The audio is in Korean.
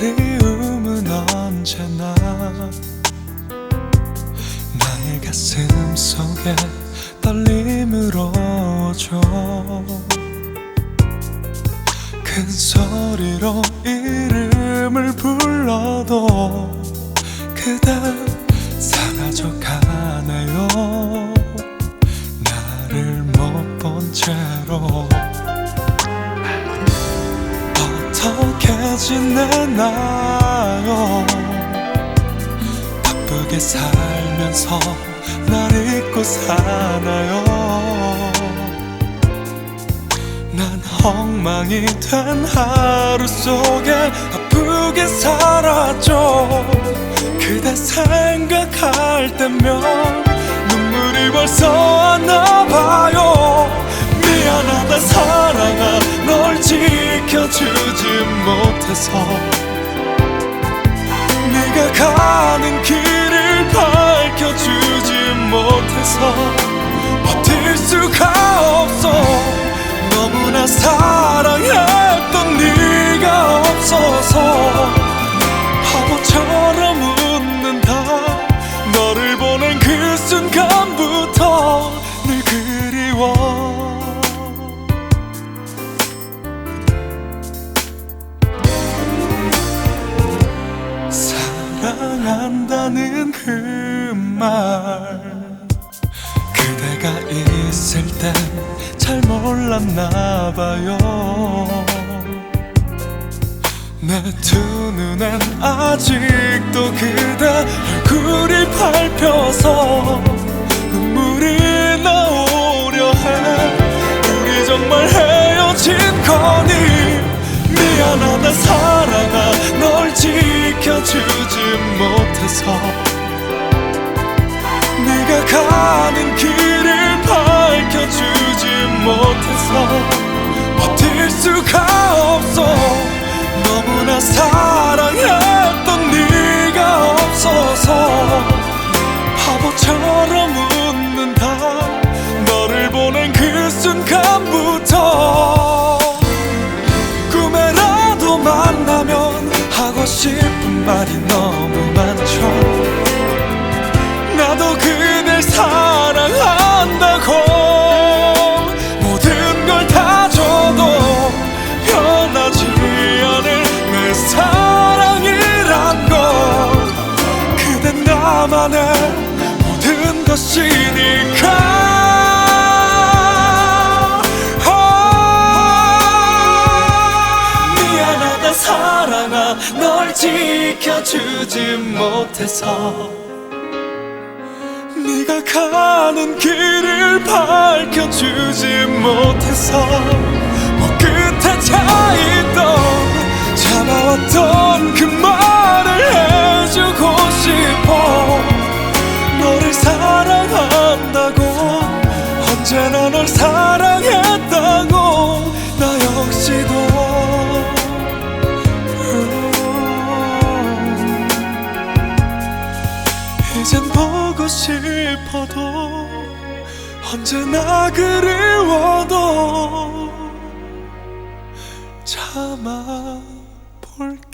그리움은 언제나 나의 가슴 속에 떨림으로 오죠 큰 소리로 이름을 불러도 그대 사라져 가네요. 나를 못 본 채로 지내나요? 바쁘게 살면서 날 잊고 사나요? 난 엉망이 된 하루 속에 바쁘게 살았죠. 그대 생각할 때면 눈물이 벌써 안 나봐요. 미안하다 사랑아 널 지켜주 지 못해서 네가 가는 길을 밝혀주지 못해서 사랑한다는 그 말. 그대가 있을 땐 잘 몰랐나 봐요. 내 두 눈엔 아직도 그대 얼굴이 밟혀서 눈물이 나오려 해. 우리 정말 헤 지켜주지 못해서 네가 가는 길을 밝혀주지 못해서 버틸 수가 없어. 너무나 사랑했 말이 너무 많죠. 나도 그댈 사랑한다고 모든 걸 다 줘도 변하지 않을 내 사랑이란 걸 그댄 나만의 모든 것이니까 널 지켜주지 못해서 네가 가는 길을 밝혀주지 못해서 뭐 끝에 차있던 잡아왔던 그말 이젠 보고 싶어도 언제나 그리워도 참아 볼게